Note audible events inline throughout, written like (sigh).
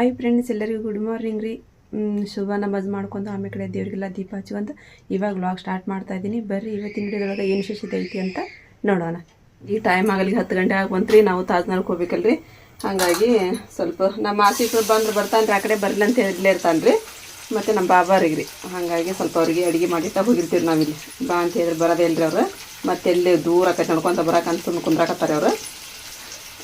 Hi friends ಎಲ್ಲರಿಗೂ good morning ರೀ. ಶುಭ ನಮಾಜ್ ಮಾಡ್ಕೊಂಡು ಆಮೇಲೆ ಕಡೆ ದೇವರಿಗೆಲ್ಲ ದೀಪ ಹಚ್ಕೊಂತ ಇವಾಗ ವ್ಲಾಗ್ ಸ್ಟಾರ್ಟ್ ಮಾಡ್ತಾ ಇದ್ದೀನಿ. ಬರ್ರಿ, ಇವತ್ತಿನ ವಿಡಿಯೋದೊಳಗೆ ಏನು ವಿಶೇಷತೆ ಐತಿ ಅಂತ ನೋಡೋಣ. ಈ ಟೈಮ್ ಆಗಲಿ ಹತ್ತು ಗಂಟೆ ಆಗಿ ಬಂತ್ರಿ ನಾವು ತಾಜ್ನಾರ್ಗೆ ಹೋಗ್ಬೇಕಲ್ರಿ. ಹಾಗಾಗಿ ಸ್ವಲ್ಪ ನಮ್ಮ ಆಫೀಸರ್ ಬಂದ್ರೆ ಬರ್ತಾನೆ ಆ ಕಡೆ ಬರಲಿ ಅಂತ ಹೇಳಲೇ ಇರ್ತಾನೆ ರೀ ಮತ್ತು ನಮ್ಮ ಬಾಬಾರಿಗೆ ರೀ ಹಾಗಾಗಿ ಸ್ವಲ್ಪ ಅವ್ರಿಗೆ ಅಡುಗೆ ಮಾಡಿಟ್ಟ ಹೋಗಿರ್ತೀವಿ ನಾವಿಲ್ಲಿ. ಬಾ ಅಂತ ಹೇಳಿದ್ರೆ ಬರೋದೇ ರೀ ಅವ್ರು. ಮತ್ತೆ ಎಲ್ಲಿ ದೂರ ಆಕೈತೆ ನೋಡ್ಕೊತ ಬರೋಕಂತ ಕುಂದ್ರಾಕತ್ತಾರೆ ಅವರು.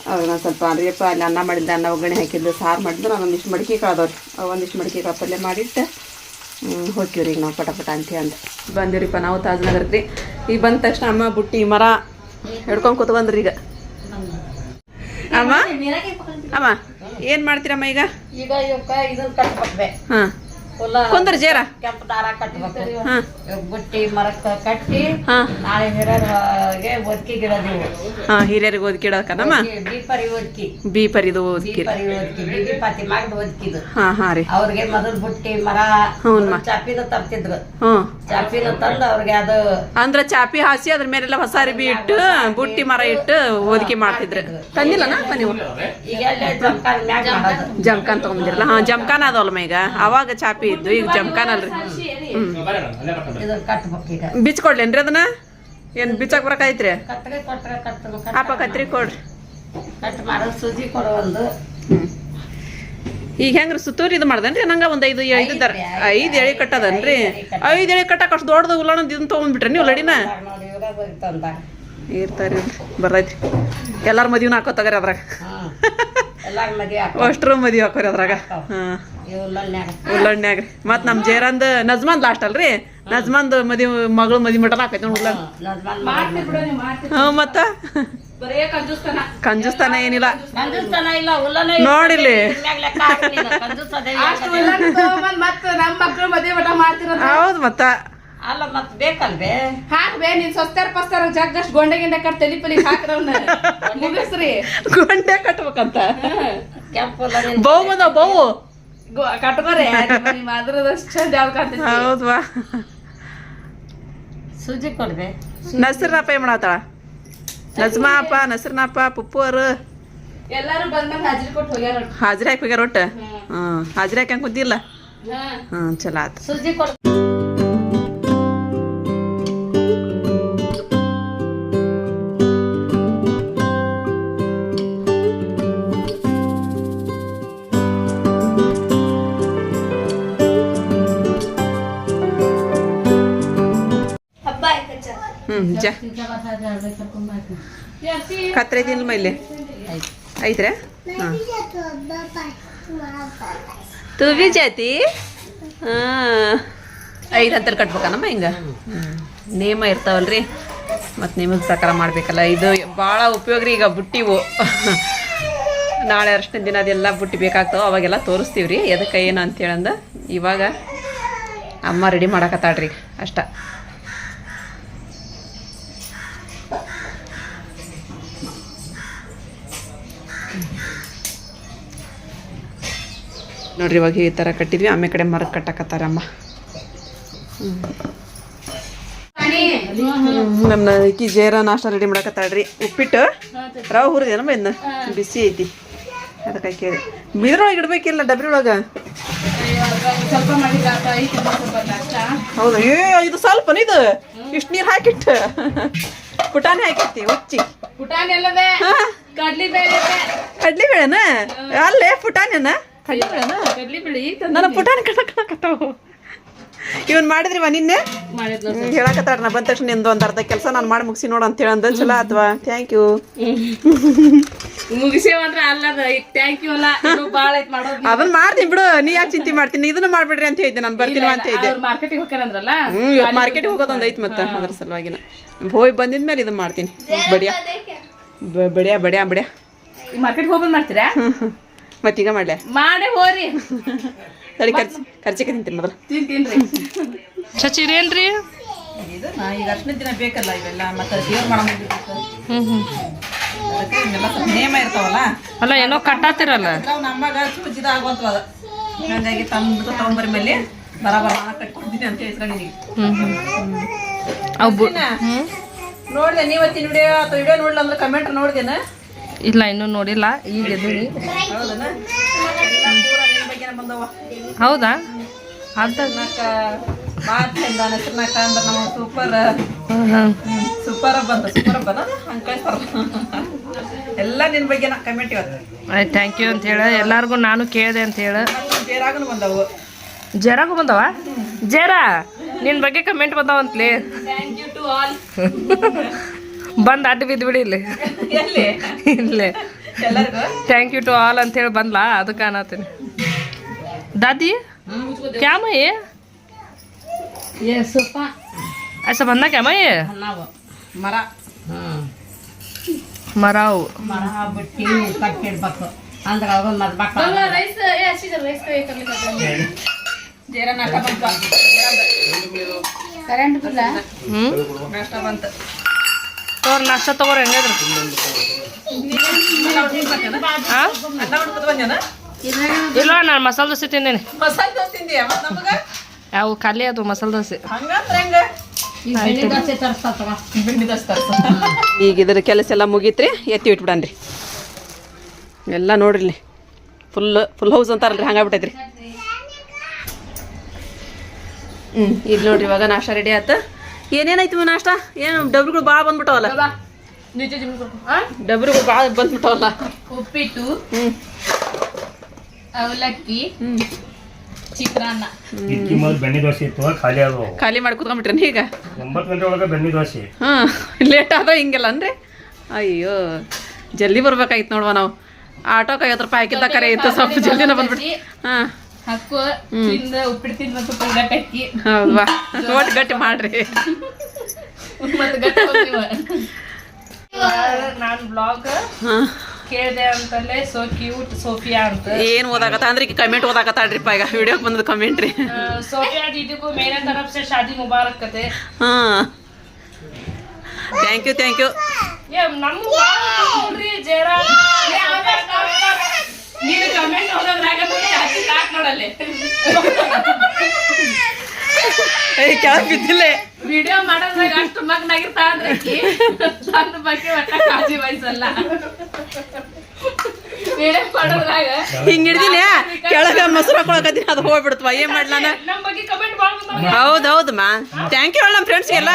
ನಾನು ಸ್ವಲ್ಪ ಅರಿಯಪ್ಪ ಅಲ್ಲಿ ಅನ್ನ ಮಾಡಿದ್ದೆ ಅನ್ನ ಒಗ್ಗರಣೆ ಹಾಕಿದ್ದು ಸಾರು ಮಾಡಿದ್ದು ನಾನು ಒಂದಿಷ್ಟು ಮಡಿಕೆ ಕಾದವ್ರಿ ಒಂದಿಷ್ಟು ಮಡಿಕೆ ಕಾಳು ಪಲ್ಯ ಮಾಡಿಟ್ಟು ಹೋಗ್ತೀವ್ರಿ ಈಗ ನಾವು ಪಟ ಪಟ ಅಂತ ಅಂದ. ಬಂದಿವ್ರಿಪ್ಪ ನಾವು ತಾಜ್ನಗರಕ್ಕೆ ರೀ ಈಗ ಬಂದ ತಕ್ಷಣ ಅಮ್ಮ ಬುಟ್ಟಿ ಮರ ಹಿಡ್ಕೊಂಡು ಕೂತ್ಕೊಂಡ್ರಿ ಈಗ. ಅಮ್ಮ? ಅಮ್ಮ ಏನು ಮಾಡ್ತೀರಮ್ಮ ಈಗ? ಈಗ ಹಾ. ಕುಂದ್ರ ಜೇರ. ಕೆಂಪು ದಾರ ಕಟ್ಬೇಕು ಹಾಂ. ಬುಟ್ಟಿ ಮರಕ್ಕ ಕಟ್ಟಿ ಹಾಂ. ನಾಳೆ ಹಿರಿಯರಿಗೆ ಒದ್ಕಿ ಗಿಡದಿವು ಹಾಂ ಹಿರಿಯರಿಗೆ ಓದ್ಕಿಡಕನಮ್ಮ ಬೀಪರಿ ಒದ್ಕಿ. ಬೀಪರಿದು ಓದ್ಕಿರಿ ಬೀಪರಿ ಒದ್ಕಿ ಬೀಬಿ ಪಾತಿ magd ಒದ್ಕಿದು. ಹಾ ಹಾಂ ರೀ. ಅವ್ರಿಗೆ ಮೊದಲು ಬುಟ್ಟಿ ಮರ ಹ್ಞೂನ್ಮ. ಚಾಪಿನ ತರ್ತಿದ್ರು. ಹ್ಞೂ. ಚಾಪಿನ ತಂದು ಅವ್ರಿಗೆ ಅದು ಅಂದ್ರ ಚಾಪಿ ಹಾಸಿ ಅದ್ರ ಮೇಲೆಲ್ಲ ಹೊಸ ಅರಿಬಿ ಇಟ್ಟು ಬುಟ್ಟಿ ಮರ ಇಟ್ಟು ಓದಿಕೆ ಮಾಡ್ತಿದ್ರು. ತಂದಿಲ್ಲನ ನೀವು? ಈಗ ಜಂಕಾಲ ಮ್ಯಾಗ ಜಮ್ಕಾನ್ ತಗೊಂಡಿರಲ್ಲ ಹಾ ಜಮ್ಕಾನ್ ಅದಲ್ಮ ಈಗ. ಅವಾಗ ಚಾಪಿ ಇದ್ದು ಈಗ ಜಮ್ಕಾನ್ ಅಲ್ರಿ. ಹ್ಮ್. ಕೊಡ್ಲೇನ್ರಿ ಕಟ್ಬೇಕು ಈಗ ಬಿಚ್ಕೊಡ್ಲೇನ್ರಿ ಅದನ್ನ? ಏನ್ ಬಿಚ್ಚಕ್ ಬರಕಾಯ್ತ್ರಿ? ಕತ್ತಗೆ ಕೊಟ್ರೆ ಕತ್ತಲು ಅಪ್ಪ ಕತ್ರಿ ಕೊಡ್ರಿ. ಕಟ್ ಸೂಜಿ ಕೊಡು ಒಂದು. ಈಗ ಹೆಂಗ್ರಿ ಸುತ್ತೂರಿ ಇದು ಮಾಡ್ದನ್ರಿ? ನಂಗ ಒಂದ್ ಐದು ಐದು ದರ ಐದು ಎಳೆ ಕಟ್ಟದನ್ರಿ. ಐದು ಎಳೆ ಕಟ್ಟಕ್ ಅಷ್ಟು ದೊಡ್ಡದು ಉಲ್ಲಣ್ಣ ಇದನ್ನ ತಗೊಂಡ್ಬಿಟ್ರಿ ನೀವು ಲಡಿನ? ಇರ್ತಾರಿ ಬರ್ತೈತ್ರಿ ಎಲ್ಲಾರ ಮದ್ವಿನ ಹಾಕೋತಾಗ್ರಿ ಅದ್ರಾಗ. (laughs) ಮದಿ ಅಷ್ಟ್ರ ಮದ್ವಿ ಹಾಕೋರಿ ಅದ್ರಾಗ. ಉಳ್ಳಣ್ಣಾಗ ಮತ್ ನಮ್ ಜೇರಂದ ನಜ್ಮಾನ್ ಲಾಸ್ಟ್ ಅಲ್ರಿ? ನಜ್ಮಾನ್ ಮದಿ ಮಗಳು ಮದಿ ಮಟನ್ ಹಾಕೈತಿ ಉಳ್ಳ ಹ್ಞೂ ಮತ್ತ? ಕಂಜುಸ್ತಾನ. ಏನಿಲ್ಲ. ನೋಡಿಲಿ ಹೌದ್ ಮತ್ತ. ಅಲ್ಲ ಮತ್ ಬೇಕಲ್ವೇ? ಹಾಕ್ಬೇ ನೀನ್ ಸೊಸ್ತಾರ ಪಸ್ತಾರ ಜಗ್ಗಷ್ಟು ಗೊಂಡೆ ಗಿಂಡೆ ಕಟ್ ತಲಿ ಪಲಿ ಹಾಕ್ರವ್ನ (laughs) ಮುಗಿಸ್ರಿ. ಗೊಂಡೆ ಕಟ್ಬೇಕಂತ. ಕೆಂಪು ಉಲ್ಲ ನೀನು. ಬೌ ಬಂದವ್ ಬೌ ಗೊ- ಕಟ್ಕೋರಿ ನಿಮ್ಮ ಅದ್ರದಷ್ಟು ಚಂದ ಯಾವ್ದು ಕಾಣ್ತೈತಿ? ಹೌದ್ವಾ? ಸೂಜಿ ಕೊಡ್ಬೇ. ನಸ್ರನಪ್ಪ ಏನ್ ಮಾಡತ್ತಾಳ? ನಜ್ಮಾ ಅಪ್ಪ ನಸ್ರನಪ್ಪ ಪುಪ್ಪು ಅವರು ಎಲ್ಲಾರು ಬಂದ್ಮೇಲೆ ಹಾಜರಿ ಕೊಟ್ಟು ಹೋಗ್ಯಾರ ಹಾಜ್ರಿ ಹಾಕಿ ಹೋಗ್ಯಾರ ಒಟ್ಟು? ಹ್ಮ್. ಹಾಜ್ರಿ ಹಾಕಿ ಕುಂತಿಲ್ಲ ಹ್ಮ್ ಚಲೋ ಆತು. ಸೂಜಿ ಕೊಡ್ ಜ ಕತ್ರೆ ತಿನ್ ಮೈಲಿ. ಐತ್ರ? ಹಾಂ. ತು ಬಿ ಜಾತಿ? ಹಾಂ. ಐದು ಹತ್ತರ ಕಟ್ಬೇಕನಮ್ಮ ಹಿಂಗೆ? ನೇಮ ಇರ್ತಾವಲ್ರಿ. ಮತ್ತು ನಿಮಗೆ ಪ್ರಕಾರ ಮಾಡಬೇಕಲ್ಲ. ಇದು ಭಾಳ ಉಪಯೋಗ ರೀ ಈಗ ಬುಟ್ಟಿವು. ನಾಳೆ ಅಷ್ಟೇ ದಿನ ಅದೆಲ್ಲ ಬುಟ್ಟಿ ಬೇಕಾಗ್ತಾವ, ಅವಾಗೆಲ್ಲ ತೋರಿಸ್ತೀವಿ ರೀ ಎದಕ್ಕೆ ಏನು ಅಂತೇಳಂದ ಇವಾಗ ಅಮ್ಮ ರೆಡಿ ಮಾಡಕತ್ತಾಳ್ರಿ ಅಷ್ಟ. ನೋಡ್ರಿ ಇವಾಗ ಈ ಥರ ಕಟ್ಟಿದ್ವಿ. ಆಮೇಲೆ ಕಡೆ ಮರಕ್ಕೆ ಕಟ್ಟಕತ್ತಾರಮ್ಮ. ನಮ್ಮ ಅಕ್ಕಿ ಜೇರ ನಾಷ್ಟ ರೆಡಿ ಮಾಡಕತ್ತಾಳ್ರಿ. ಉಪ್ಪಿಟ್ಟು ರವೆ ಹುರಿದೇನಮ್ಮ ಇನ್ನು ಬಿಸಿ ಐತಿ. ಅದಕ್ಕೆ ಕೇಳಿ ಬಿದ್ರೊಳಗೆ ಇಡಬೇಕಿಲ್ಲ ಡಬ್ರಿ ಒಳಗೆ? ಹೌದಾ? ಏ ಇದು ಸ್ವಲ್ಪ ಇದು? ಇಷ್ಟು ನೀರು ಹಾಕಿಟ್ಟು. ಪುಟಾಣಿ ಹಾಕಿರ್ತಿ ಉಚ್ಚಿ ಕಡ್ಲಿ ಬೇಳೆನಾ. ಕಡ್ಲಿ ಬೇಳೆನ? ಅಲ್ಲೇ ಪುಟಾಣಿನ? ಕಡ್ಲಿ ಬೇಳೆ ನನ್ನ ಪುಟಾಣಿ ಕಣಕತ್ತಾವು ಇವನ್ ಮಾಡಿದ್ರಿವಾ ನಿನ್ನೆ? ಹೇಳಕತ್ತಾರ ನಾ ಬಂದ ತಕ್ಷಣ ನಿಂದು ಒಂದು ಅರ್ಧ ಕೆಲಸ ನಾನು ಮಾಡಿ ಮುಗಿಸಿ ನೋಡು ಅಂತ ಹೇಳಂದ ಚಲೋ ಅಥವಾ ಥ್ಯಾಂಕ್ ಯು ಮುಗಿಸೇವಂದ್ರ ಅಲ್ಲದ ಈಗ ಥ್ಯಾಂಕ್ ಯು ಅಲ್ಲ ಇನ್ನು ಬಾಳ ಐತ್ ಮಾಡೋದು ಅದನ್ನ ಮಾಡ್ತೀನಿ ಬಿಡು ನೀ ಯಾಕೆ ಚಿಂತೆ ಮಾಡ್ತೀನಿ ಇದನ್ನ ಮಾಡ್ಬಿಡ್ರಿ ಅಂತ ಹೇಳಿದ್ದೆ ನಾನು ಬರ್ತೀನಿ ಅಂತ ಹೇಳಿದ್ದೆ. ಮಾರ್ಕೆಟಿಗೆ ಹೋಗ್ಯಾರಂದ್ರಲ್ಲ? ಹ್ಮ್ ಇವತ್ತು ಮಾರ್ಕೆಟಿಗೆ ಹೋಗೋದೊಂದು ಐತಿ ಮತ್ತೆ ಅದ್ರ ಸಲುವಾಗಿನ ಹೋಗಿ ಬಂದಿದ್ಮೇಲೆ ಇದನ್ನ ಮಾಡ್ತೀನಿ. ಬಡಿಯ. ಬಡಿಯಾ ಬಡಿಯ ಬಡಿಯಾ. ಮಾರ್ಕೆಟ್ ಹೋಗ್ಬಂದ್ ಮಾಡ್ತೀರಾ? ಮತ್ತೀಗ ಮಾಡ್ಲೆ? ಮಾಡೇ ಹೋರಿ. ಸರಿ ಖರ್ಚು ಖರ್ಚಿಗೆ ತಿಂತೀನಿ ಮೊದಲು. ತಿಂತೀನ್ರಿ. ಚಚಿರೇನ್ರಿ ಇದು ನಾ ಈಗ ಅರ್ಶನ ದಿನ ಬೇಕಲ್ಲ ಇವೆಲ್ಲ ಮತ್ತೆ ದೇವ್ರ ಮಾಡೋ ಅದಕ್ಕೆ ಹ್ಞೂ ಸ್ವಲ್ಪ ನೇಮ ಇರ್ತಾವಲ್ಲ? ಅಲ್ಲ ಏನೋ ಕಟ್ಟಾತಿರಲ್ಲ. ನಾವು ನಮ್ಮಗ ಚೂಚಿದ ಆಗುವಂತ ಅದ. ಹಂಗಾಗಿ ತಂದು ತಗೊಂಬರಿ ಮೇಲೆ ಬರಾಬರ ನಾನು ಕಟ್ಕೊಡ್ತೀನಿ ಅಂತ ಹೇಳ್ಕೊಂಡಿನಿ ಅವು ನೋಡಿದೆ ನೀವತ್ತಿನ ವಿಡಿಯೋ ಅಥವಾ ವಿಡಿಯೋ ನೋಡ್ಲ ಅಂದ್ರೆ ಕಮೆಂಟ್ ನೋಡ್ದೇನ? ಇಲ್ಲ ಇನ್ನೂ ನೋಡಿಲ್ಲ. ಈಗ ಪೂರ ಹೌದಾ? ನಾವು ಸೂಪರ್ ಹಾಂ ಸೂಪರ್ ಬಂದ ಸೂಪರ್ ಬಂದ ಹಂಗೆ ಕಳಿಸ್ತಾರ ಎಲ್ಲ ನಿನ್ನ ಬಗ್ಗೆ ನಾ ಕಮೆಂಟ್ ಇವತ್ತು ಆಯ್ತು ಥ್ಯಾಂಕ್ ಯು ಅಂತ ಹೇಳ. ಎಲ್ಲಾರ್ಗು ನಾನು ಕೇಳಿದೆ ಅಂತ ಹೇಳ. ಬಂದವು. ಜರಾಗು ಬಂದವ? ಜರಾ ನಿನ್ನ ಬಗ್ಗೆ ಕಮೆಂಟ್ ಬಂದವಂತ್ಲಿ. ಥ್ಯಾಂಕ್ ಯು ಟು ಆಲ್ ಬಂದು ಅಡ್ಡ ಬಿದ್ದು ಬಿಡಿ ಇಲ್ಲಿ. ಇಲ್ಲೇ. ಥ್ಯಾಂಕ್ ಯು ಟು ಆಲ್ ಅಂತ ಹೇಳಿ ಬಂದ್ಲಾ? ಅದಕ್ಕೆ ಅನ್ನತ್ತೀನಿ. ದಾದಿ? ಕ್ಯಾಮ ಅಸ ಬಂದ ಕ್ಯಾಮ ಮರ. ಮರಾವು. ಮರ ಕರೆಂಟ್ ಬಿಲ್ಲ ಬಂತು. ತೋರ್ ನಾಷ್ಟ ತಗೋರಿ, ಹೆಂಗಾದ್ರೆ. ಇಲ್ಲ, ನಾನು ಮಸಾಲೆ ದೋಸೆ ತಿಂದೇನೆ. ಯಾವ ಖಾಲಿ ಅದು ಮಸಾಲೆ ದೋಸೆ. ಈಗ ಇದ್ರ ಕೆಲಸ ಎಲ್ಲ ಮುಗೀತ್ರಿ, ಎತ್ತಿ ಇಟ್ಬಿಡನ್ರಿ. ಎಲ್ಲ ನೋಡ್ರಿ ಫುಲ್ ಫುಲ್ ಹೌಸ್ ಅಂತಾರಲ್ರಿ, ಹಂಗಾಗ್ಬಿಟ್ಟೈತ್ರಿ. ಹ್ಞೂ ಇದು ನೋಡ್ರಿ ಇವಾಗ ನಾಷ್ಟ ರೆಡಿ ಆತ. ಏನೇನಾಯ್ತು ನಾಷ್ಟ ಏನು ಡಬ್ರಿಗಳು ಭಾಳ ಬಂದ್ಬಿಟ್ಟವಲ್ಲ? ಡಬ್ರಿಗಳು ಭಾಳ ಬಂದ್ಬಿಟ್ಟವಲ್ಲ? ಉಪ್ಪಿಟ್ಟು ಅವಲಕ್ಕಿ ಚಿತ್ರಾನ್ನ. ಖಾಲಿ ಮಾಡಿ ಕುತ್ಕೊಂಡ್ಬಿಟ್ರಿ ಈಗ? ಹಾಂ ಲೇಟ್ ಆದ ಹಿಂಗೆಲ್ಲ ಅಂದ್ರೆ? ಅಯ್ಯೋ ಜಲ್ದಿ ಬರ್ಬೇಕಾಯ್ತು ನೋಡುವ ನಾವು. ಆಟೋಕ್ಕೆ ಐವತ್ತು ರೂಪಾಯಿ ಹಾಕಿದ್ದ ಕರೆ ಇತ್ತು ಸ್ವಲ್ಪ ಜಲ್ದಿನ ಬಂದ್ಬಿಟ್ಟು ಹಾಂ. ಹಕ್ಕು ತಿಂದ ಉಪ್ಪಿಟ್ಟು ತಿಂದ ಮತ್ತು ಪುಂಗಟಕ್ಕಿ ಹೌದಾ? ಒಟ್ಟು ಗಟ್ಟಿ ಮಾಡ್ರಿ. ಮತ್ತೆ ಗಟ್ಟಿ ನಾನು ಬ್ಲಾಗ್ ಹಾಂ. ಕೇಳಿದೆ ಅಂತಲ್ಲೇ ಸೋ ಕ್ಯೂಟ್ ಸೋಫಿಯಾ ಅಂತ. ಏನು ಓದಾಕತ್ತ? ಅಂದ್ರೆ ಕಮೆಂಟ್ ಓದಾಕತ್ತಾಳ್ರಿಪ್ಪ ಈಗ. ವಿಡಿಯೋಗೆ ಬಂದದ ಕಮೆಂಟ್ ರೀ. ಸೋಫಿಯಾ ದೀದಿಗೂ ಮೇರೆ ತರಫ್ ಸೆ ಶಾದಿ ಮುಬಾರಕ್ ಕತೆ ಹಾಂ ಥ್ಯಾಂಕ್ ಯು ಥ್ಯಾಂಕ್ ಯು ನಮ್ಮ ಜರ ನೀನು ಕಮೆಂಟ್ ಓದೋದ್ರಾಗ ಜಾಸ್ತಿ ಸಾಕ್ ನೋಡಲ್ಲೇ. ಬಿದ್ದಿಲ್ಲೇ. ವಿಡಿಯೋ ಮಾಡೋದ್ರಾಗ ಅಷ್ಟು ಮಗ್ನಾಗಿರ್ತಾ ಅಂದ್ರೆ ತನ್ನ ಬಗ್ಗೆ ಒಟ್ಟ ಕಾಳಜಿ ವಹಿಸಲ್ಲ. ವಿಡಿಯೋ ಮಾಡೋದ್ರಾಗ. ಹಿಂಗೆ ಹಿಡ್ದಿನಿ ಕೆಳಗೆ ಮೊಸರು ಹಾಕೊಳಕತ್ತೀನಿ ಅದು ಹೋಗ್ಬಿಡ್ತವ ಏನು ಮಾಡ್ಲಾನ ನಮ್ಮ ಬಗ್ಗೆ ಕಮೆಂಟ್ ಮಾಡ್ಬೋದು ಹೌದು ಹೌದು ಮಾ. ಥ್ಯಾಂಕ್ ಯು ಹೇಳ ನಮ್ಮ ಫ್ರೆಂಡ್ಸ್ಗೆಲ್ಲ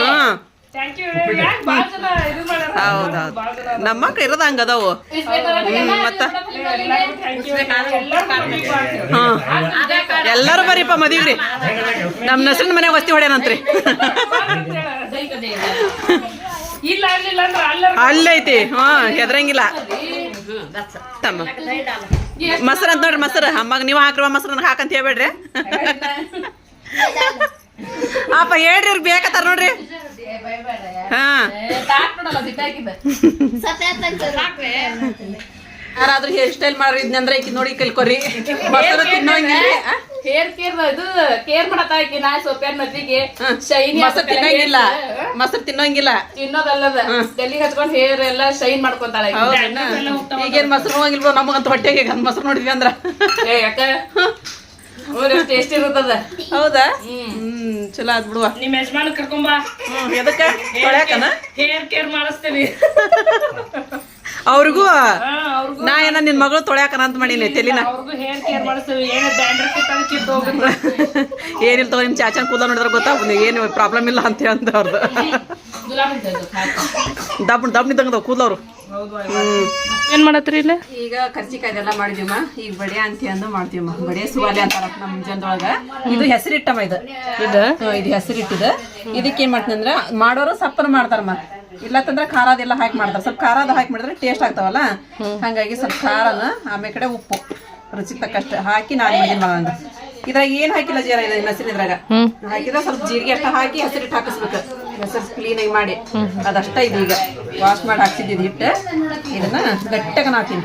ಹಾಂ ಥ್ಯಾಂಕ್ ಯು ಯಾಕೆ ಭಾಳ ಜನ ಇದು ಮಾಡ್ಯಾರ ಹೌದೌದು. ನಮ್ಮ ಮಕ್ಳು ಇರದ ಹಂಗೆ. ಅದಾವು ಹ್ಞೂ ಮತ್ತು ಥ್ಯಾಂಕ್ ಯು ಎಲ್ಲರೂ ಹಾಂ ಎಲ್ಲರೂ ಬರೀಪ್ಪ ಮದುವೆ ನಮ್ಮ ನಸರಿನ ಮನೆಗೆ ವಸ್ತಿ ಹೊಡ್ಯಾನಂತ್ರಿ. ಅಲ್ಲೈತಿ ಹಾ ಹೆದ್ರಂಗಿಲ್ಲ. ತಮ್ಮ. ಮೊಸರು ಅಂತ ನೋಡ್ರಿ ಮೊಸರು. ಅಮ್ಮಾಗ ನೀವು ಹಾಕ್ರವ ಮೊಸರು ನನಗೆ ಹಾಕಂತ ಹೇಳ್ಬೇಡ್ರಿ. ಅಪ್ಪ ಹೇಳ್ರಿ ಇವ್ರಿಗೆ ಬೇಕತ್ತಾರ ನೋಡ್ರಿ ಹಾ ಸಾಕ್ ನೋಡಲ್ಲ ಸಿಟ್ಟಾಕಿದ ಯಾರಾದ್ರೂ ಹೇರ್ ಸ್ಟೈಲ್ ಮಾಡ್ರಿ ಇದ್ನಂದ್ರೆ ಈಕಿ ನೋಡಿ ಕಲ್ಕೊರಿ. ಮೊಸರು ತಿನ್ನೋಂಗಿಲ್ರಿ ಹೇರ್ ಕೇರ್ ಇದು ಕೇರ್ ಮಾಡತ್ತ ಆಕಿ ನಾ ಸೋಪ್ಯಾನ್ ಮದ್ವಿಗೆ ಶೈನ್ ಮೊಸರು ತಿನ್ನಂಗಿಲ್ಲ ಮೊಸರು ತಿನ್ನೋಂಗಿಲ್ಲ. ತಿನ್ನೋದಲ್ಲದ. ತಲೆಗೆ ಹಚ್ಕೊಂಡ್ ಹೇರ್ ಎಲ್ಲ ಶೈನ್ ಮಾಡ್ಕೊಂತಾಳೆ ಈಗೇನ್ ಮೊಸರು ಹೋಗಿಲ್ವೋ ನಮಗಂತ ಹೊಟ್ಟೆಗೆ ಈಗ ಮೊಸರು ನೋಡಿದ್ವಿ ಅಂದ್ರ. ಏ ಯಾಕ? ಟೇಸ್ಟ್ ಇರ್ತದ ಹೌದಾ? ಹ್ಮ್. ಚಲೋ ಆದ್ ಬಿಡುವ. ನಿಮ್ಮ ಯಜಮಾನ ಕರ್ಕೊಂಬಾ ಹ್ಮ್ ಎದಕ್ಕ? ತೊಳ್ಯಾಕನ? ಹೇರ್ ಕೇರ್ ಮಾಡಿಸ್ತೀವಿ ಅವ್ರಿಗೂ? ನಾ ಏನ ನಿನ್ ಮಗಳು ತೊಳ್ಯಾಕನ ಅಂತ ಮಾಡೀನಿ ತೆಲಿನ? ಅವ್ರಿಗೂ ಹೇರ್ ಕೇರ್ ಮಾಡಿಸ್ತೀವಿ. ಏನು ಡ್ಯಾಂಡ್ರಫ್ ಇತ್ತಂದ್ರೆ ಕಿತ್ತು ಹೋಗುತ್ತೆ. ಏನಿಲ್ಲ ತಗೋ ನಿಮ್ ಚಾಚನ್ ಕೂದ ನೋಡಿದ್ರೆ ಗೊತ್ತಾಗ ಏನು ಪ್ರಾಬ್ಲಮ್ ಇಲ್ಲ ಅಂತ ಹೇಳಂತ ಅವ್ರದ್ದು. ದಬ್ಬ ದಬ್ಬ ನಿಂತಂಗದ ಕೂದಲವ್ರು. ಏನ್ ಮಾಡತ್ರಿ ಇಲ್ಲ? ಈಗ ಕರ್ಚಿಕಾಯ್ದೆಲ್ಲ ಮಾಡಿದ್ವಮ್ಮ ಈಗ ಬಡಿಯ ಅಂತಿ ಅಂದು ಮಾಡ್ತೀವಮ್ಮ ಬಡಿಯ ಸುವಾಲೆ ಅಂತಾರ ನಮ್ಮ ಜನದೊಳಗ ಇದು ಹೆಸರಿಟ್ಟಮ್ಮ ಇದು. ಇದು? ಹೆಸರಿಟ್ಟಿದ ಇದಕ್ಕೆ ಏನ್ ಮಾಡ್ತೀನಿ ಅಂದ್ರ ಮಾಡೋರು ಸಪ್ಪನ ಮಾಡ್ತಾರಮ್ಮ ಇಲ್ಲತ್ತಂದ್ರ ಖಾರ ಅದೆಲ್ಲ ಹಾಕಿ ಮಾಡ್ತಾರ. ಸ್ವಲ್ಪ ಖಾರದ ಅದು ಹಾಕಿ ಮಾಡಿದ್ರೆ ಟೇಸ್ಟ್ ಆಗ್ತಾವಲ್ಲ? ಹಂಗಾಗಿ ಸ್ವಲ್ಪ ಖಾರನ ಆಮೇಲೆ ಕಡೆ ಉಪ್ಪು ರುಚಿ ತಕ್ಕಷ್ಟು ಹಾಕಿ ನಾನು ಮಾಡಿ ಮಾಡೋಣ. ಇದ್ರಾಗ ಏನ್ ಹಾಕಿಲ್ಲ ಜೀರ ಇದು ಹೆಸರು ಇದ್ರಾಗ ಹಾಕಿದ್ರೆ ಸ್ವಲ್ಪ ಜೀರಿಗೆ ಅಷ್ಟ ಹಾಕಿ ಹಸಿರಿಟ್ಟು ಹಾಕಿಸ್ಬೇಕು. ಹೆಸರು ಕ್ಲೀನ್ ಆಗಿ ಮಾಡಿ. ಅದಷ್ಟ ಇದು ಈಗ. ವಾಶ್ ಮಾಡಿ ಹಾಕ್ಸಿದ್ದು ಹಿಟ್ಟು. ಇದನ್ನ ಗಟ್ಟಗನ ಹಾಕ್ತೀನಿ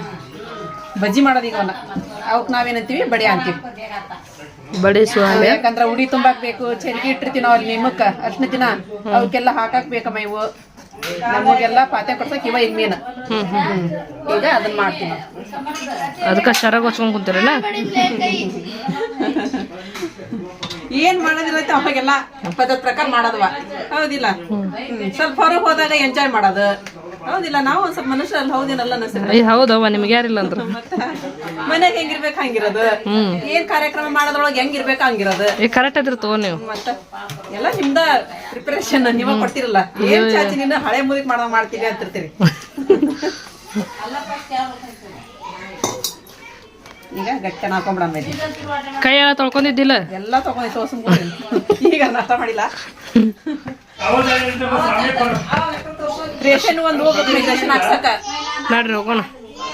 ಬಜ್ಜಿ ಮಾಡೋದು ಈಗ ಅವನ್ನ. ಅವಕ್ಕೆ ನಾವೇನಂತೀವಿ? ಬಡಿ ಅಂತೀವಿ. ಯಾಕಂದ್ರ ಉಡಿ ತುಂಬಾಕ್ಬೇಕು ಚೆನ್ನಾಗಿ ಚರಿಗೆ ಇಟ್ಟಿರ್ತೀವಿ ನಾವು ಅಲ್ಲಿ ನಿಮ್ಮಕ್ಕ ಅಷ್ಟು ದಿನ ಅವಕ್ಕೆಲ್ಲ ಹಾಕಾಕ್ ಬೇಕಮ್ಮ ಇವು. ನಮಗೆಲ್ಲ ಪಾತೆ ಕೊಡ್ಸಕ್ ಇವ ಈಗ ಮೀನು. ಈಗ ಅದನ್ನ ಮಾಡ್ತೀನಿ ಅದಕ್ಕೆ ಶರಗ್ ಹೊಚ್ಕೊಂಡ್ ಕುಂತೀರಲ್ಲ? ಏನ್ ಮಾಡೋದಿಲ್ಲ ಅವಾಗೆಲ್ಲ ಪದ್ಧತಿ ಪ್ರಕಾರ ಮಾಡೋದವ? ಹೌದಿಲ್ಲ. ಹ್ಮ್. ಸ್ವಲ್ಪ ಹೊರಗೆ ಹೋದಾಗ ಎಂಜಾಯ್ ಮಾಡೋದು. ಹೌದಿಲ್ಲ ನಾವು ಒಂದ್ ಸ್ವಲ್ಪ ಮನುಷ್ಯ ಅಲ್ಲಿ ಹೌದಿನಲ್ಲ ಏ ಹೌದವ್ವ ನಿಮ್ಗೆ ಯಾರಿಲ್ಲ ಅಂದ್ರೆ? ಮನೆಗೆ ಮನ್ಯಾಗ ಹೆಂಗಿರ್ಬೇಕು ಹಂಗಿರೋದು. ಏನ್ ಕಾರ್ಯಕ್ರಮ ಮಾಡೋದ್ರೊಳಗೆ ಹೆಂಗಿರ್ಬೇಕು ಹಂಗಿರೋದು. ಈಗ ಕರೆಕ್ಟ್ ಆದ್ರೆ ತಗೋ ನೀವು. ಮತ್ತ ಎಲ್ಲ ನಿಮ್ದ ಪ್ರಿಪರೇಷನ್ ನೀವ ಕೊಡ್ತಿರಲ್ಲ. ಏನ್ ಚಾಚಿ ನಿನ್ನ ಹಳೆ ಮುದಿಕ್ ಮಾಡೋ ಮಾಡ್ತೀವಿ ಅಂತಿರ್ತೀರಿ. (laughs) ಈಗ ಗಟ್ಟಿ ಹಾಕೊಂಡ್ಬಿಡಮ್ಮ ಕೈಯೆಲ್ಲ ತೊಳ್ಕೊಂಡಿದ್ದಿಲ್ಲ? ಎಲ್ಲ ತಗೊಂಡಿ ತೋರ್ಸ್ಕೊಂಡ್ ಈಗ ನಾಷ್ಟ ಮಾಡಿಲ್ಲ. ರೇಷನ್ ಒಂದು ಹೋಗ್ಬೇಕು ರೇಷನ್ ಹಾಕ್ಸಕ್ಕ ನಡ್ರಿ ಹೋಗೋಣ.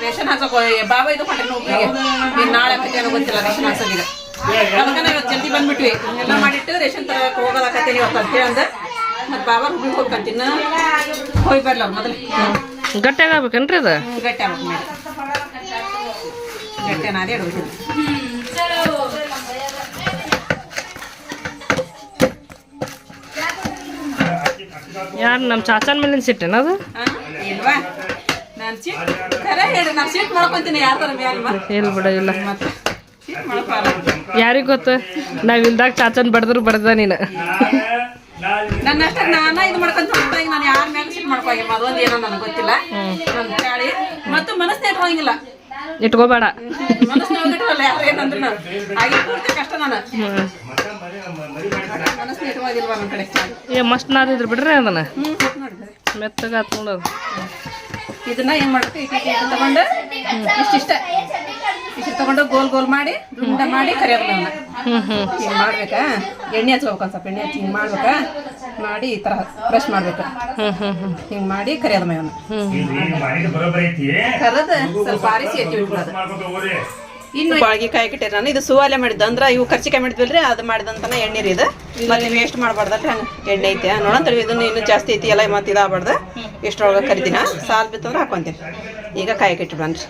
ರೇಷನ್ ಹಾಕಕ್ ಬಾಬಾ ಇದು ಕೊಟ್ಟೆ ಒಬ್ರಿಗೆ ನೀನು ನಾಳೆ ಮತ್ತೇನೋ ಗೊತ್ತಿಲ್ಲ ರೇಷನ್ ಹಾಕ್ಸಕ್ ಈಗ. ಅದಕ್ಕ ಇವತ್ತು ಜಲ್ದಿ ಬಂದ್ಬಿಟ್ವಿ. ಎಲ್ಲ ಮಾಡಿಟ್ಟು ರೇಷನ್ ತರಕ್ ಹೋಗೋದಾಕತ್ತೀನಿ ಇವತ್ತು ಅಂತ ಹೇಳಂದ ಮತ್ ಬಾಬಾ ಹುಬ್ಳಿಗೆ ಹೋಗ್ಕಂತೀನಿ. ಹೋಗಿ ಬರ್ಲ ಮೊದಲು. ಗಟ್ಟಿಯಾಗಬೇಕೇನ್ರಿ ಅದು? ಹ್ಮ್, ಗಟ್ಟಿ ಆಗ್ಬೇಕು ಗಟ್ಟಿ ನಾದೇ ಇಡ್ಬೇಕು ಯಾರು ನಮ್ಮ ಚಾಚನ್ ಮೇಲಿನ ಸಿಟ್ಟೇನ ಅದು? ಇಲ್ವಾ? ನಾನು ಹೇಳಿ ಮಾಡ್ಕೊಂತೀನಿ ಮ್ಯಾಲ್ಮ ಇಲ್ಲ. ಬಿಡ ಇಲ್ಲ. ಯಾರಿಗ್ ಗೊತ್ತ? ನಾವ್ ಇಲ್ದಾಗ ಚಾಚನ್ ಬಡದ್ರು ಬಡ್ದ ನೀನು. ನನ್ನ ಅಷ್ಟ ನಾನ ಇದು ಮಾಡ್ಕೊಂತ ನಾನು ಯಾರ ಸಿಟ್ ಅದೊಂದು ಏನೋ ನನಗೆ ಗೊತ್ತಿಲ್ಲ. ನನ್ನ ಗಾಳಿ ಮತ್ತು ಮನಸ್ಸೇ ಇಟ್ಕೋಂಗಿಲ್ಲ ಇಟ್ಕೋಬೇಡ. ಏ ಮಸ್ತ್ ನಾದಿದ್ರು ಬಿಡ್ರಿ ಅದನ್ನ. ಮೆತ್ತಗ ಆತ್ ಇದನ್ನ ಏನ್ ಮಾಡ್ಬೇಕು? ಇದು ತಗೊಂಡು ಇಷ್ಟಿಷ್ಟ. ಇಷ್ಟು ತಗೊಂಡು ಗೋಲ್ ಗೋಲ್ ಮಾಡಿ ದುಂಡ ಮಾಡಿ ಕರಿಯೋದು ನಾವು ಹ್ಮ್ ಹ್ಮ್. ಹಿಂಗೆ ಮಾಡ್ಬೇಕಾ? ಎಣ್ಣೆ ಹಚ್ಬೇಕು ಒಂದ್ ಸ್ವಲ್ಪ ಎಣ್ಣೆ ಹಚ್ಚಿ ಹಿಂಗೆ ಮಾಡ್ಬೇಕಾ? ಮಾಡಿ ಈ ಥರ ಬ್ರಷ್ ಮಾಡ್ಬೇಕು. ಹ್ಮ್ ಹ್ಮ್ ಹ್ಮ್. ಹಿಂಗೆ ಮಾಡಿ ಕರಿಯೋದು ಮೇವನ್ನ ಕರದ ಸ್ವಲ್ಪ ಆರಿಸಿ ಎತ್ತಿ ಬಿಟ್ಬಿಡೋದು. ಇನ್ನು ಬಾಳ್ಗಿ ಕಾಯಿ ಕಿಟ್ಟೆ ನಾನು ಇದು ಸುವಾಲೆ ಮಾಡಿದ್ದು. ಅಂದ್ರೆ ಇವು ಕರ್ಚಿಕಾಯಿ ಮಾಡಿದ್ವಲ್ರಿ ಅದು ಮಾಡಿದಂತನ ಎಣ್ಣೆ ರೀ ಇದು. ಮತ್ತೆ ವೇಸ್ಟ್ ಮಾಡಬಾರ್ದಲ್ರಿ ಹಂಗೆ ಎಣ್ಣೆ ಐತೆ. ನೋಡಂತ ಇದನ್ನು ಇನ್ನೂ ಜಾಸ್ತಿ ಐತಿ ಎಲ್ಲ ಮತ್ತೆ ಇದಾಗಬಾರ್ದು. ಇಷ್ಟರೊಳಗೆ ಕರಿದಿನ ಸಾಲ್ ಬಿತ್ತಂದ್ರೆ ಹಾಕೊಂತೀನಿ. ಈಗ ಕಾಯಿ ಕಿಟ್ಬಿಡನ್ರಿ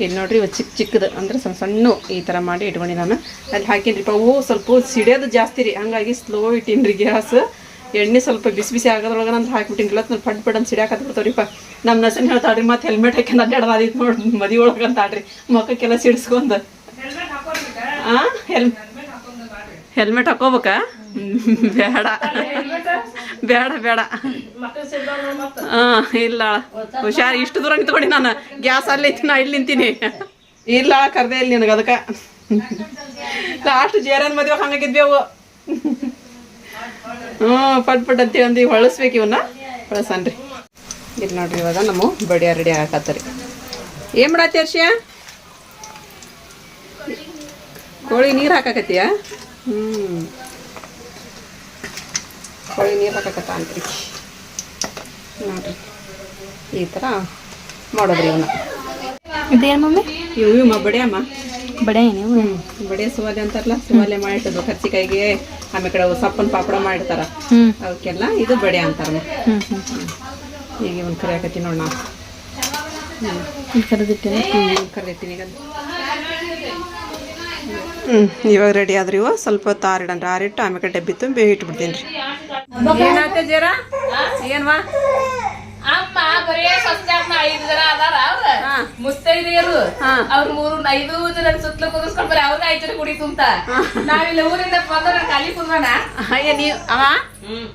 ಇಲ್ಲಿ ನೋಡ್ರಿ ಇವು ಚಿಕ್ಕ ಚಿಕ್ಕದು. ಅಂದ್ರೆ ಸಣ್ಣ ಸಣ್ಣ ಈ ಥರ ಮಾಡಿ ಇಟ್ಕೊಂಡು ನಾನು. ಅಲ್ಲಿ ಹಾಕಿನ್ರಿಪ್ಪ ಪಾವು ಸ್ವಲ್ಪ ಸಿಡಿಯೋದು ಜಾಸ್ತಿ ರೀ. ಹಂಗಾಗಿ ಸ್ಲೋ ಇಟ್ಟೀನಿ ಗ್ಯಾಸ್. ಎಣ್ಣೆ ಸ್ವಲ್ಪ ಬಿಸಿ ಬಿಸಿ ಆಗೋದ್ರೊಳಗೆ ನಾನು ಹಾಕ್ಬಿಟ್ಟಿನಿ ಇಲ್ಲ ನಾನು ಪಡ್ ಪಡ್ ಅಂತ ಸಿಡಿಯಾಕ ಬಿಡ್ತಾವ್ರಿಪ್ಪ. ನಮ್ಮ ನಸನ್ ಹೇಳ್ತಾಳ್ರಿ ಮತ್ತೆ ಹೆಲ್ಮೆಟ್ ಹಾಕಿ ಅಡ್ಡಾಡ್ದು ಅದಿತ್ತು ನೋಡಿ ಮದಿ ಒಳಗೆ ಅಂತಾಳ್ರಿ. ಮುಖಕ್ಕೆಲ್ಲ ಸಿಡಿಸ್ಕೊಂಡು. ಆ? ಹೆಲ್ ಹೆಲ್ಮೆಟ್ ಹಾಕೋಬೇಕಾ ಬೇಡ. ಬೇಡ ಬೇಡ. ಹಾ, ಇಲ್ಲ ಹುಷಾರ್, ಇಷ್ಟು ದೂರ ನಿಂತ್ಕೊಂಡು ನಾನು. ಗ್ಯಾಸ್ ಅಲ್ಲಿ ಐತಿ ನಾ ಇಲ್ಲಿ ನಿಂತೀನಿ. ಇಲ್ಲ ಕರ್ದೆ ಇಲ್ಲಿ ನಿನಗೆ ಅದಕ್ಕೆ. ಲಾಸ್ಟ್ ಜೇರನ್ ಮದ್ವೆ ಹಂಗಾಗಿದ್ವಿ ಅವು. ಹ್ಞೂ, ಪಟ್ ಪಟ್ ಅಂತೇಳಿ ಅಂದು, ಹೊಳಸ್ಬೇಕು ಇವನ್ನ. ಹೊಳಸನ್ರಿ ಇಲ್ಲಿ ನೋಡ್ರಿ, ಇವಾಗ ನಮ್ಮ ಬಡಿಯ ರೆಡಿ ಆಗಕತ್ತರಿ. ಏನು ಮಾಡತ್ತಿ ಹರ್ಷಿಯ? ಕೋಳಿ ನೀರು ಹಾಕಾಕತ್ತೀಯ? ಹ್ಞೂ ಕೋಳಿ ನೀರು ಹಾಕಕತ್ತಾನ್ರಿ ಅಂತ್ರಿ. ನೋಡ್ರಿ ಈ ಥರ ಮಾಡೋದ್ರಿ ಇವನ್ನ ಇದೇನು ಮಮ್ಮಿ? ಇವು ಇವು ಅಮ್ಮ. ಬಡೆ ನೀವು ಬಡೆ ಸುವಾಲೆ ಅಂತಾರಲ್ಲ ಸುವಾಲೆ ಮಾಡಿಟ್ಟದು ಕರ್ಚಿಕಾಯಿಗೆ ಆಮೇಲೆ ಕಡೆ ಸಪ್ಪನ್ ಪಾಪಡ ಮಾಡಿರ್ತಾರ. ಅವಕ್ಕೆಲ್ಲ ಇದು ಬಡೆ ಅಂತಾರ ಈಗ ಒಂದು ಕರಿಯಾಕತ್ತಿ ನೋಡ್ ನಾ. ಕರೆದಿಟ್ಟಿನಿ. ಕರೆದಿಟ್ಟಿನಿ ಈಗ. ಹ್ಮ್ ಇವಾಗ ರೆಡಿ ಆದ್ರಿ ಇವ. ಸ್ವಲ್ಪ ಹೊತ್ತು ಆರಿಡನ್ರಿ ಆರಿಟ್ಟು ಆಮೇಲೆ ಡಬ್ಬಿ ತುಂಬಿ ಇಟ್ಬಿಡ್ತೀನಿ ರೀ. ಏನಾಯ್ತ ಜರ? ಏನ್ವಾ? ಅಮ್ಮ ಬರೇ ಸಸ್ಯಾತ್ನ ಐದು ಜನ ಅದಾರ ಅವ್ರ. ಮುಸ್ತೈದಿಯರು ಹಾ. ಅವ್ರ ಮೂರು ಐದು ಜನ ಸುತ್ತಲೂ ಕುದಿಸ್ಕೊಂಡ್ ಬರೀ ಅವ್ರ ಐದು ಜನ ಕುಡಿ ತುಂಬ ನಾವಿಲ್ಲ ಊರಿಂದ ಬಂದ್ರೆ ಖಾಲಿ ಕುಂದ್ರಣ. ಅಯ್ಯ ನೀ ಅವ?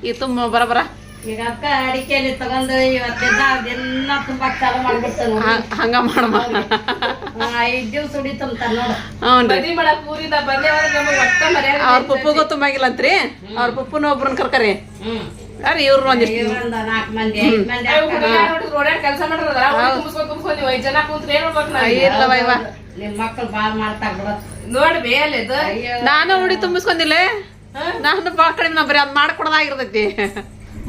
ಈ ತುಂಬ ಬರ ಬರ. ಈಗ ಅಕ್ಕ ಅಡಿಕೆಯಲ್ಲಿ ತಗೊಂಡು ಇವತ್ತಿಂದ ಅದೆಲ್ಲ ತುಂಬಾ ಚಾಲು ಮಾಡ್ಬಿಡ್ತಾನೆ ಹ- ಹಂಗ ಮಾಡಮ್ಮ. ಐದ್ ದಿವ್ಸ ಉಡಿತಂತ ನೋಡು. ಬದಿ ಮಾಡಕ್ ಊರಿಂದ ಬಂದೇ ಹೋದ್ರೆ ನಮಗೆ ಒಟ್ಟ ಮರ್ಯಾದೆ ಅವ್ರ ಪಪ್ಪು ತುಂಬಾಗಿಲ್ಲ ಅಂತ್ರಿ ಅವ್ರ ಪಪ್ಪನ ಒಬ್ರನ್ನ ಕರ್ಕರಿ. ಅರೆ ಇವ್ರು ಒಂದಿಷ್ಟು ನಾಲ್ಕು ಮಂದಿ ಐದ್ ಮಂದಿ ರೋಡ್ಯಾಗ ಕೆಲಸ ಮಾಡಿರೋದ್ರ ತುಂಬಿಸ್ಕೊಂಡ್ ತುಂಬಿಸ್ಕೊಂಡ್ ಐದು ಜನ ಕೂತ್ರೆ ಏನು ಮಾಡ್ಬೇಕು ನಾವು? ಇರ್ಲವ ಇವ. ನಿಮ್ ಮಕ್ಳು ಬಾಳ್ ಮಾಡ್ತಾರ ಬಿಡತ್ ನಾನು ಉಡಿ ತುಂಬಿಸ್ಕೊಂಡಿಲ್ಲ? ನಾನು ಬಾಕಡೆ ಕಡಿಮೆ ನಾ ಬರೀ ಅದ್ ಮಾಡ್ಕೊಡೋದಾಗಿರ್ತೈತಿ.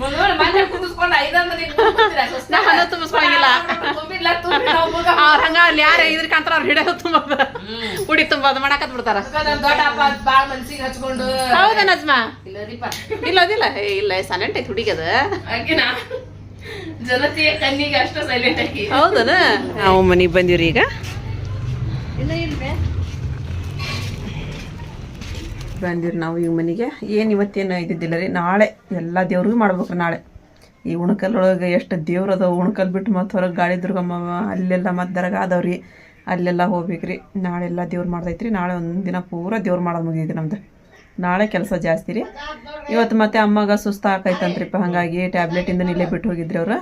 ನಾನು ಅವ್ರ ಹಂಗ ಅಲ್ಲಿ ಯಾರು ಇದ್ರ ಕಾಂತಾರ ಅವ್ರ ಹಿಡಿಯೋದು ತುಂಬದ. ಉಡಿ ತುಂಬದ ಮಾಡಾಕತ್ ಬಿಡ್ತಾರ. ಹೌದಾ ನಜ್ಮಾ? ಇಲ್ಲ ರೀಪ ಇಲ್ಲ ಸೈಲೆಂಟ್ ಐತಿ ಹುಡುಗದ. ಜನತೆಯ ಕಣ್ಣಿಗೆ ಅಷ್ಟು ಸೈಲೆಂಟ್ ಆಗಿ. ಹೌದನ? ನಾವು ಮನಿಗೆ ಬಂದಿವ್ರಿ ಈಗ. ಬಂದಿವ್ರಿ ನಾವು ಇವ್ ಮನೆಗೆ. ಏನು ಇವತ್ತೇನು ಇದ್ದಿದ್ದಿಲ್ಲ ರೀ, ನಾಳೆ ಎಲ್ಲ ದೇವ್ರಿಗೂ ಮಾಡ್ಬೇಕು ನಾಳೆ. ಈ ಉಣಕಲ್ ಒಳಗೆ ಎಷ್ಟು ದೇವ್ರು ಅದಾವ, ಉಣಕಲ್ ಬಿಟ್ಟು ಮತ್ತು ಹೊರಗೆ ಗಾಳಿ ದುರ್ಗಮ್ಮ ಅಲ್ಲೆಲ್ಲ ಮತ್ತು ದರಗ ಅದಾವ್ರಿ ಅಲ್ಲೆಲ್ಲ ಹೋಗ್ಬೇಕ್ರಿ ನಾಳೆಲ್ಲ ದೇವ್ರು ಮಾಡ್ದೈತ್ರಿ ನಾಳೆ ಒಂದು ದಿನ ಪೂರ ದೇವ್ರು ಮಾಡೋದು ಮುಗಿದೈತಿ ನಮ್ದು. ನಾಳೆ ಕೆಲಸ ಜಾಸ್ತಿ ರೀ. ಇವತ್ತು ಮತ್ತೆ ಅಮ್ಮಗ ಸುಸ್ತು ಆಕೈತಂತ್ರಿಪ್ಪ, ಹಾಗಾಗಿ ಟ್ಯಾಬ್ಲೆಟಿಂದ ಇಲ್ಲೇ ಬಿಟ್ಟು ಹೋಗಿದ್ರಿ ಅವ್ರು.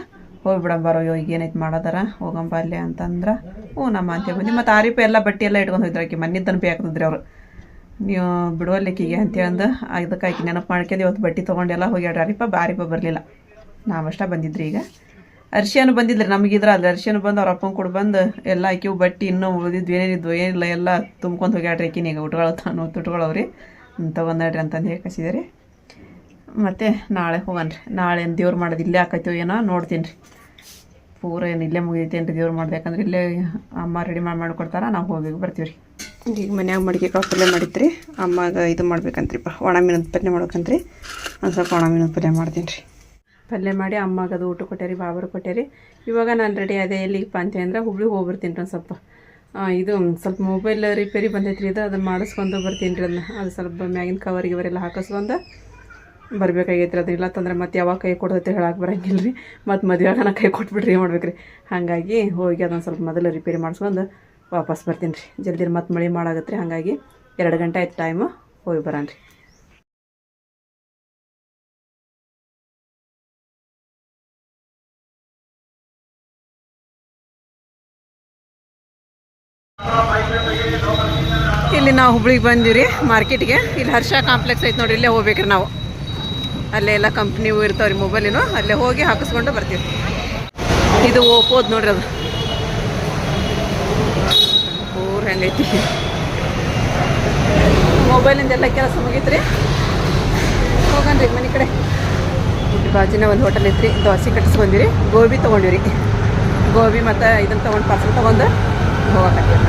ಬರೋ ಈಗ ಏನೈತೆ ಮಾಡೋದಾರ? ಹೋಗಂಬ ಅಲ್ಲೇ ಅಂತಂದ್ರೆ, ಹ್ಞೂ ನಮ್ಮ ಅಂತ ಬಂದು ಮತ್ತು ಆರಿಪ ಎಲ್ಲ ಬಟ್ಟೆ ಎಲ್ಲ ಇಟ್ಕೊಂಡು ಹೋಗಿದ್ರಾಕಿ ಮನೆ ಮನ್ನಿದ್ದನ್ನು ಹಾಕಿದ್ರಿ ಅವ್ರು. ನೀವು ಬಿಡುವಲ್ಲಿಕ್ಕಿಗೆ ಅಂತೇಳಂದು ಅದಕ್ಕೆ ಆಕೆ ನೆನಪು ಮಾಡ್ಕೊಂಡು ಇವತ್ತು ಬಟ್ಟೆ ತೊಗೊಂಡೆಲ್ಲ ಹೋಗ್ಯಾಡ್ರಿಪ್ಪ ಬಾರಿಪ್ಪ ಬಾರಿಪ ಬರಲಿಲ್ಲ. ನಾವಷ್ಟ ಬಂದಿದ್ರಿ ಈಗ. ಅರ್ಶಿಯನು ಬಂದಿದ್ರಿ ನಮಗಿದ್ರ ಅಲ್ಲಿ ಅರ್ಶಿಯನು ಬಂದು ಅವ್ರ ಅಪ್ಪನ ಕೂಡ ಬಂದು ಎಲ್ಲ ಆಕಿವು ಬಟ್ಟೆ ಇನ್ನೂ ಉಳಿದಿದ್ವು, ಏನೇನಿದ್ವು, ಏನಿಲ್ಲ ಎಲ್ಲ ತುಂಬ್ಕೊಂಡು ಹೋಗ್ಯಾಡ್ರಿ ಆಕಿನ ಈಗ ಊಟಗಳು ತಾನು ಅಂತ ತೊಗೊಂಡ್ರಿ ಅಂತಂದು ಹೇಳಿ ಕಸಿದಿರಿ ಮತ್ತು ನಾಳೆ ಹೋಗನ್ರಿ. ನಾಳೆ ದೇವ್ರು ಮಾಡೋದು ಇಲ್ಲೇ ಆಕೈತೋ ಏನೋ ನೋಡ್ತೀನಿ ರೀ ಪೂರ ಏನು ಇಲ್ಲೇ ಮುಗಿದೈತೇನು ರೀ ದೇವ್ರು ಮಾಡ್ಬೇಕಂದ್ರೆ ಇಲ್ಲೇ ಅಮ್ಮ ರೆಡಿ ಮಾಡಿ ಮಾಡ್ಕೊಡ್ತಾರ ನಾವು ಹೋಗಿ ಬರ್ತೀವಿ ರೀ ಈಗ ಮನ್ಯಾಗ ಮಡಿಕೆ ಕಾಳು ಪಲ್ಯ ಮಾಡಿದ್ರಿ ಅಮ್ಮಗೆ ಇದು ಮಾಡ್ಬೇಕಂತ್ರಿಪ್ಪ ಒಣ ಮೀನದ ಪಲ್ಯ ಮಾಡ್ಬೇಕಂತ್ರಿ ಒಂದು ಸ್ವಲ್ಪ ಒಣ ಮೀನದ ಪಲ್ಯ ಮಾಡ್ತೀನಿ ರೀ ಪಲ್ಯ ಮಾಡಿ ಅಮ್ಮಗೆ ಅದು ಊಟ ಕೊಟ್ಟೆ ರೀ ಬಾಬರು ಕೊಟ್ಟೆ ರೀ ಇವಾಗ ನಾನು ರೆಡಿ ಅದೇ ಎಲ್ಲಿಗಪ್ಪ ಅಂತ ಅಂದ್ರೆ ಹುಬ್ಳಿಗೆ ಹೋಗ್ಬಿಡ್ತೀನಿ ರೀ ಒಂದು ಸ್ವಲ್ಪ. ಇದು ಸ್ವಲ್ಪ ಮೊಬೈಲ್ ರಿಪೇರಿ ಬಂದೈತ್ರಿ ಇದು ಅದನ್ನು ಮಾಡಿಸ್ಕೊಂಡು ಬರ್ತೀನಿ ರೀ ಅದನ್ನ. ಅದು ಸ್ವಲ್ಪ ಮ್ಯಾಗಿನ ಕವರಿಗೆ ಇವರೆಲ್ಲ ಹಾಕಿಸ್ಕೊಂಡು ಬರ್ಬೇಕಾಗೈತೆ ರೀ ಅದು ಇಲ್ಲ ತಂದ್ರೆ ಮತ್ತೆ ಯಾವಾಗ ಕೈ ಕೊಡ್ತೈತೆ ಹೇಳಕ್ಕೆ ಬರಂಗಿಲ್ಲ ರೀ ಮತ್ತು ಮದುವೆ ಆಗೋಣ ಕೈ ಕೊಟ್ಬಿಟ್ರಿ ಏನು ಮಾಡ್ಬೇಕು ರೀ ಹಾಗಾಗಿ ಹೋಗಿ ಅದೊಂದು ಸ್ವಲ್ಪ ಮೊದಲು ರಿಪೇರಿ ಮಾಡಿಸ್ಕೊಂಡು ವಾಪಸ್ ಬರ್ತೀನಿ ರೀ. ಜಲ್ದಿ ಮತ್ತೆ ಮಳೆ ಮಾಡಾಗತ್ತೆ ರೀ ಹಾಗಾಗಿ ಎರಡು ಗಂಟೆ ಆಯ್ತು ಟೈಮು ಹೋಗಿ ಬರೋಣ ರೀ ಇಲ್ಲಿ ನಾವು ಹುಬ್ಳಿಗೆ ಬಂದೀವಿ ರೀ ಮಾರ್ಕೆಟ್ಗೆ ಇಲ್ಲಿ ಹರ್ಷ ಕಾಂಪ್ಲೆಕ್ಸ್ ಐತೆ ನೋಡಿ ಇಲ್ಲೇ ಹೋಗ್ಬೇಕ್ರಿ ನಾವು. ಅಲ್ಲೇ ಎಲ್ಲ ಕಂಪ್ನಿವು ಇರ್ತಾವ್ರಿ ಮೊಬೈಲಿನೂ ಅಲ್ಲೇ ಹೋಗಿ ಹಾಕಿಸ್ಕೊಂಡು ಬರ್ತೀವಿ. ಇದು ಓಪೋದ್ ನೋಡ್ರಿ ಅದು. ಪೂರ ಹೆಂಗೈತಿ. ಮೊಬೈಲಿಂದ ಎಲ್ಲ ಕೆಲಸ ಮುಗೀತ್ರಿ. ಹೋಗನ್ರಿ ಮನೆ ಕಡೆ. ಬಾಜಿನ ಒಂದು ಹೋಟೆಲ್ ಐತ್ರಿ. ದೋಸೆ ಕಟ್ಟಿಸ್ಕೊಂದಿರಿ ಗೋಬಿ ತೊಗೊಂಡಿವ್ರಿ. ಗೋಬಿ ಮತ್ತು ಇದನ್ನು ತೊಗೊಂಡು ಪಾರ್ಸಲ್ ತೊಗೊಂಡು ಹೋಗಕತ್ತೀವಿ.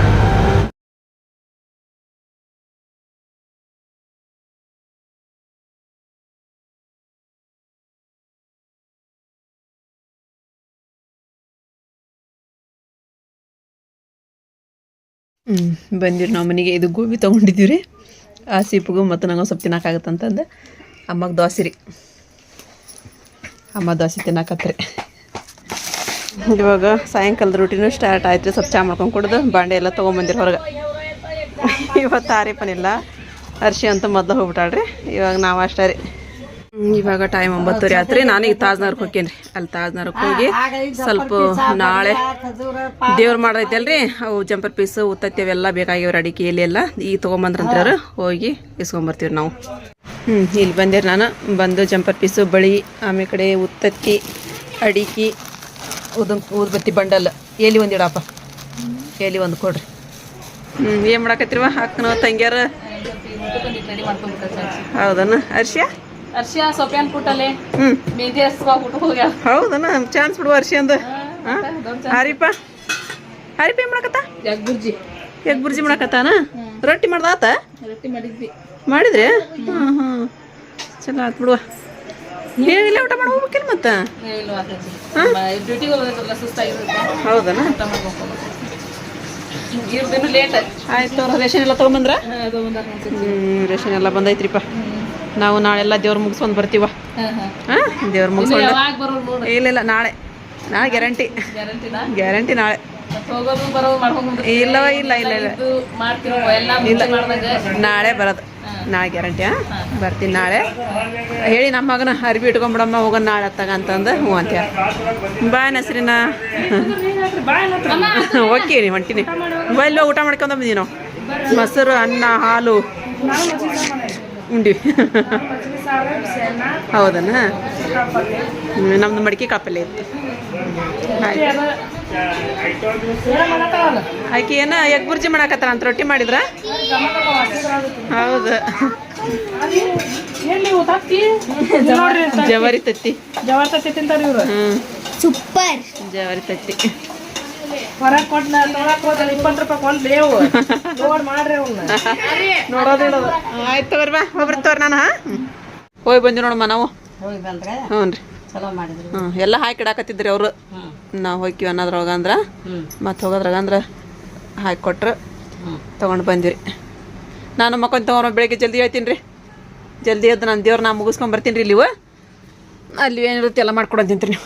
ಹ್ಞೂ ಬಂದಿರಿ ನಾವು ಮನೆಗೆ. ಇದು ಗೋಬಿ ತೊಗೊಂಡಿದ್ದೀವಿ ರೀ ಆ ಸೀಪ್ಗೂ ಮತ್ತು ನಂಗೆ ಸ್ವಲ್ಪ ತಿನ್ನೋಕ್ಕಾಗತ್ತಂತಂದು ಅಮ್ಮಗೆ ದೋಸೆ ರೀ. ಅಮ್ಮ ದೋಸೆ ತಿನ್ನಕತ್ರಿ ಇವಾಗ ಸಾಯಂಕಾಲದ ರೂಟೀನು ಸ್ಟಾರ್ಟ್ ಆಯ್ತು ರೀ ಸ್ವಲ್ಪ ಚಾ ಮಾಡ್ಕೊಂಡು ಕುಡ್ದು ಬಾಂಡೆ ಎಲ್ಲ ತೊಗೊಂಬಂದಿರಿ ಹೊರಗೆ. ಇವತ್ತು ಆರಿಪನಿಲ್ಲ ಅರ್ಶಿ ಅಂತ ಮೊದಲು ಹೋಗ್ಬಿಟ್ಟಾಳ್ರಿ. ಇವಾಗ ನಾವು ಅಷ್ಟೇ ರೀ. ಇವಾಗ ಟೈಮ್ ಒಂಬತ್ತುವರೆ ಆತ್ರಿ. ನಾನು ಈಗ ರೀ ಅಲ್ಲಿ ತಾಜ್ನಗರ್ಗೆ ಹೋಗಿ ಸ್ವಲ್ಪ ನಾಳೆ ದೇವ್ರು ಮಾಡೈತಲ್ರಿ. ಅವು ಜಂಪರ್ ಪೀಸ್ ಉತ್ತತ್ತಿ ಅವೆಲ್ಲ ಬೇಕಾಗಿವ್ರ ಅಡಿಕೆ ಎಲೆ ಎಲ್ಲ. ಈಗ ತೊಗೊಂಬಂದ್ರಂತ್ರಿ ಅವರು. ಹೋಗಿ ಇಸ್ಕೊಂಬರ್ತೀವಿ ನಾವು. ಹ್ಞೂ ಇಲ್ಲಿ ಬಂದಿರಿ ನಾನು. ಬಂದು ಜಂಪರ್ ಪೀಸು ಬಳಿ ಆಮೇಲೆ ಕಡೆ ಉತ್ತತ್ತಿ ಅಡಿಕೆ ಉದನ್ ಊದ್ಬತ್ತಿ ಬಂಡಲ್. ಎಲ್ಲಿ ಒಂದು ಇಡಪ್ಪ. ಎಲಿ ಒಂದು ಕೊಡ್ರಿ. ಹ್ಞೂ ಏನು ಮಾಡಾಕತ್ತಿರುವ ಅಕ್ಕನ ತಂಗ್ಯಾರ? ಹೌದನ ಅರ್ಷ್ಯಾ ಅರ್ಶ್ಯ ಸೊಪ್ಯಾನ್ ಪುಟ್ಟಲೆ ಮೆಹಂದಿ ಹಸ್ವಾ ಬಿಟ್ಟು ಹೋಗ್ಯಾಳ. ಹೌದನ ಚಾನ್ಸ್ ಬಿಡುವ ಅರ್ಶಿ ಅಂದ. ಹರಿಪ. ಹರಿಪ ಏನ್ ಮಾಡಕತ್ತ? ಯಾಕೆ ಬುರ್ಜಿ ಎಗ್ ಬುರ್ಜಿ ಮಾಡಕತ್ತಾನ? ರೊಟ್ಟಿ ಮಾಡ್ದಾತ ರೊಟ್ಟಿ ಮಾಡಿದ್ವಿ. ಮಾಡಿದ್ರಿ? ಹಾಂ ಹಾಂ. ಚಲೋ ಆತ್ ಬಿಡುವ. ಏನಿಲ್ಲ ಊಟ ಮಾಡಿ ಹೋಗ್ಬೇಕಿಲ್ಲ ಮತ್ತೆ? ಡ್ಯೂಟಿಗೆ ಹೋಗೋದಿಲ್ಲ ಸುಸ್ತಾಗಿರುತ್ತೆ ಹೌದನ ಊಟ ಮಾಡ್ಬೇಕು. ಲೇಟ್ ಆಯ್ತು ರೇಷನ್ ಎಲ್ಲ ತೊಗೊಂಬಂದ್ರ? ರೇಷನ್ ಎಲ್ಲ ಬಂದೈತ್ರಿಪ್ಪ. ನಾವು ನಾಳೆಲ್ಲ ದೇವ್ರ ಮುಗಿಸ್ಕೊಂಡು ಬರ್ತೀವ. ಹಾಂ? ದೇವ್ರು ಮುಗಿಸ್ಕೊಂಡು ಇಲ್ಲ ಇಲ್ಲ ನಾಳೆ. ನಾಳೆ ಗ್ಯಾರಂಟಿ. ಗ್ಯಾರಂಟಿ ನಾಳೆ. ಇಲ್ಲವ ಇಲ್ಲ ಇಲ್ಲ ಇಲ್ಲ. ನಾಳೆ ಬರೋದು. ನಾಳೆ ಗ್ಯಾರಂಟಿ ಹಾಂ? ಬರ್ತೀನಿ ನಾಳೆ. ಹೇಳಿ ನಮ್ಮ ಮಗನ ಅರ್ಬಿ ಇಟ್ಕೊಂಬಿಡಮ್ಮ ಹೋಗೋಣ ನಾಳೆ ಹತ್ತಾಗ ಅಂತಂದು ಹ್ಞೂ ಅಂತ ಬಾಯ್ ನಸ್ರಿನ? ಓಕೆ ನೀವು ಹೊಂಟಿನಿ. ಮೊಬೈಲ್ ಊಟ ಮಾಡ್ಕೊಂಡ್ ಬಂದೀವಿ ನಾವು. ಮೊಸರು ಅನ್ನ ಹಾಲು. ಉಂಡಿ. (laughs) ಹೌದನ? ನಮ್ದು ಮಡಿಕೆ ಕಾಪಲ್ಲೆ ಇತ್ತು. ಆಯ್ಕೆ ಆಕೆ ಏನ ಎಗ್ ಬುರ್ಜಿ ಮಾಡಾಕತ್ತಾರ ಅಂತ ರೊಟ್ಟಿ ಮಾಡಿದ್ರ? ಹೌದು. ಜವಾರಿ ತತ್ತಿ. ಜವಾರಿ ತತ್ತಿ ತಿಂತಾರ ಇವ್ರು. ಹ್ಮ್. ಸೂಪರ್. ಜವಾರಿ ತತ್ತಿ. ಹೊರಗೆ ಕೊಟ್ಟು ತೊಗೊಳಕ್ ಹೋದ್ರೆ ಇಪ್ಪತ್ತು ರೂಪಾಯಿ ಕೊಂಡ್ ಲೇವು. ನೋಡ್ ಮಾಡ್ರಿ ಅವ್ನ. ನೋಡೋದು ಇಡೋದು ಆಯ್ತು ತಗೋರಿ ಬಾ ಹೋಗ್ರಿ ತಗೋರಿ ನಾನು ಹಾಂ? ಹೋಗಿ ಬಂದಿ ನೋಡಮ್ಮ ನಾವು. ಹೋಗಿ ಬಂದ್ರೆ? ಹ್ಞೂ ರೀ ಚಲೋ ಮಾಡಿದ್ರು. ಹ್ಞೂ ಎಲ್ಲ ಹಾಕಿ ಇಡಾಕತ್ತಿದ್ರಿ ಅವರು. ನಾವು ಹೋಗ್ತೀವಿ ಅನ್ನೋದ್ರೊಳಗ ಅಂದ್ರೆ. ಮತ್ತೆ ಹೋಗೋದ್ರಾಗ ಅಂದ್ರೆ ಹಾಕಿ ಕೊಟ್ರು. ತೊಗೊಂಡು ಬಂದಿರಿ ನಾನು ಮಕ್ಕೊಂಡು ತೊಗೊಂಡು ಬೆಳಿಗ್ಗೆ ಜಲ್ದಿ ಹೇಳ್ತೀನಿ ರೀ ಜಲ್ದಿ ಎದ್ದು ನಾನು ದೇವ್ರ ನಾ ಮುಗಿಸ್ಕೊಂಡು ಬರ್ತೀನಿ ರೀ ಇಲ್ಲಿವ ಅಲ್ಲಿ ಏನಿರುತ್ತೆ ಎಲ್ಲ ಮಾಡ್ಕೊಡೋದು ತಿಂತೀರಿ ನೀವು.